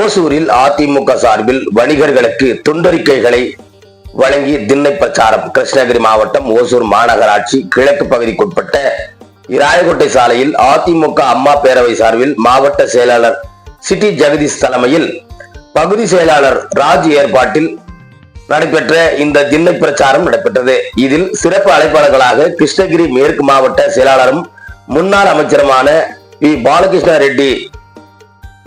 ஓசூரில் அதிமுக சார்பில் வணிகர்களுக்கு துண்டறிக்கைகளை வழங்கி திண்ணை பிரச்சாரம். கிருஷ்ணகிரி மாவட்டம் ஓசூர் மாநகராட்சி கிழக்கு பகுதிக்குட்பட்ட இராயகோட்டை சாலையில் அதிமுக அம்மா பேரவை சார்பில் மாவட்ட செயலாளர் சிட்டி ஜெகதீஷ் தலைமையில் பகுதி செயலாளர் ராஜ் ஏற்பாட்டில் நடைபெற்ற இந்த திண்ணை பிரச்சாரம் நடைபெற்றது. இதில் சிறப்பு அழைப்பாளர்களாக கிருஷ்ணகிரி மேற்கு மாவட்ட செயலாளரும் முன்னாள் அமைச்சருமான பி. பாலகிருஷ்ண ரெட்டி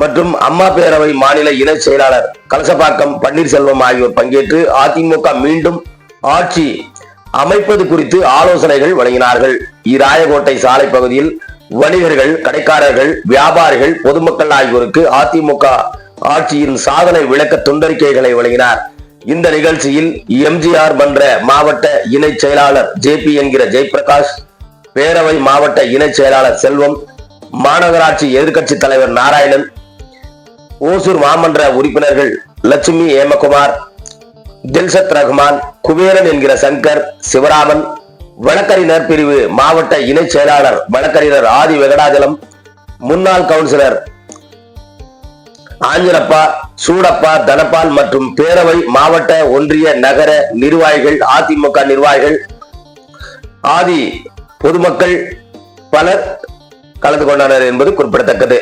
மற்றும் அம்மா பேரவை மாநில இணை செயலாளர் கலசபாக்கம் பன்னீர்செல்வம் ஆகியோர் பங்கேற்று அதிமுக மீண்டும் ஆட்சி அமைப்பது குறித்து ஆலோசனைகள் வழங்கினார்கள். இராயகோட்டை சாலை பகுதியில் வணிகர்கள் கடைக்காரர்கள் வியாபாரிகள் பொதுமக்கள் ஆகியோருக்கு அதிமுக ஆட்சியின் சாதனை விளக்க துண்டறிக்கைகளை வழங்கினார். இந்த நிகழ்ச்சியில் எம்ஜிஆர் மன்ற மாவட்ட இணை செயலாளர் ஜே பி என்கிற ஜெயபிரகாஷ் பேரவை மாவட்ட இணை செயலாளர் செல்வம் மாநகராட்சி எதிர்க்கட்சி தலைவர் நாராயணன் ஓசூர் மாமன்ற உறுப்பினர்கள் லட்சுமி ஏமகுமார் தில்சத் ரஹ்மான் குபேரன் என்கிற சங்கர் சிவராமன் வழக்கறிஞர் பிரிவு மாவட்ட இணை செயலாளர் வழக்கறிஞர் ஆதி வெங்கடாஜலம் முன்னாள் கவுன்சிலர் ஆஞ்சலப்பா சூடப்பா தனபால் மற்றும் பேரவை மாவட்ட ஒன்றிய நகர நிர்வாகிகள் அதிமுக நிர்வாகிகள் ஆதி பொதுமக்கள் பலர் கலந்து கொண்டனர் என்பது குறிப்பிடத்தக்கது.